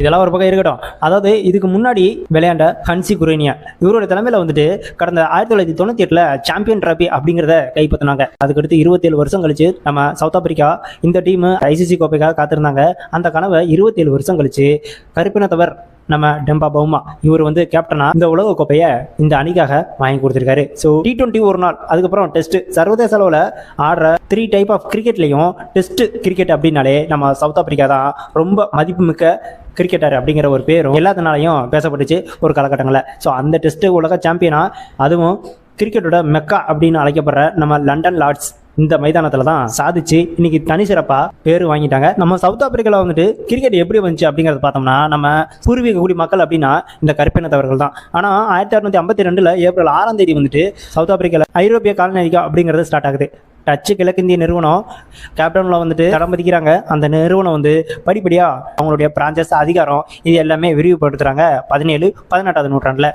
இதெல்லாம் ஒரு பக்கம் இருக்கட்டும். அதாவது இதுக்கு முன்னாடி விளையாண்ட ஹன்சி குரேனியா இவரோட தலைமையில் வந்துட்டு கடந்த ஆயிரத்தி தொள்ளாயிரத்தி தொண்ணூற்றி எட்டில் சாம்பியன் ட்ராஃபி அப்படிங்கிறத கைப்பற்றினாங்க. அதுக்கடுத்து இருபத்தேழு வருஷம் கழிச்சு நம்ம சவுத் ஆப்பிரிக்கா இந்த டீம் ஐசிசி கோப்பைக்காக காத்திருந்தாங்க. அந்த கனவை இருபத்தேழு வருஷம் கழிச்சு கருப்பினத்தவர் நம்ம டெம்பா பவுமா. இவர் வந்து கேப்டனா இந்த உலக கோப்பையை இந்த அணிக்காக வாங்கி கொடுத்துருக்காரு. ஸோ டி டுவெண்ட்டி ஒரு நாள் அதுக்கப்புறம் டெஸ்ட் சர்வதேச அளவில் ஆடுற த்ரீ டைப் ஆஃப் கிரிக்கெட்லையும் டெஸ்ட் கிரிக்கெட் அப்படின்னாலே நம்ம சவுத் ஆப்பிரிக்கா தான் ரொம்ப மதிப்புமிக்க கிரிக்கெட்டர் அப்படிங்கிற ஒரு பேரும் எல்லாத்தினாலையும் பேசப்பட்டுச்சு ஒரு காலகட்டங்களில். ஸோ அந்த டெஸ்ட் உலக சாம்பியனா அதுவும் கிரிக்கெட்டோட மெக்கா அப்படின்னு அழைக்கப்படுற நம்ம லண்டன் லார்ட்ஸ் இந்த மைதானத்தில் தான் சாதிச்சு இன்னைக்கு தனி சிறப்பாக பேர் வாங்கிட்டாங்க. நம்ம சவுத் ஆப்பிரிக்காவில் வந்துட்டு கிரிக்கெட் எப்படி வந்துச்சு அப்படிங்கிறத பார்த்தோம்னா நம்ம பூர்வீக குடி மக்கள் அப்படின்னா இந்த கருப்பினத்தவர்கள் தான் ஆனால் ஆயிரத்தி அறுநூத்தி ஐம்பத்தி ரெண்டில் ஏப்ரல் ஆறாம் தேதி வந்துட்டு சவுத் ஆப்பிரிக்காவில் ஐரோப்பிய காலநிலைக்கா அப்படிங்கிறது ஸ்டார்ட் ஆகுது. டச்சு கிழக்கிந்திய நிறுவனம் கேப்டனில் வந்துட்டு தடம் பதிக்கிறாங்க. அந்த நிறுவனம் வந்து படிப்படியாக அவங்களுடைய பிரான்ச்சஸ் அதிகாரம் இது எல்லாமே விரிவுபடுத்துகிறாங்க பதினேழு பதினெட்டாவது நூற்றாண்டில்.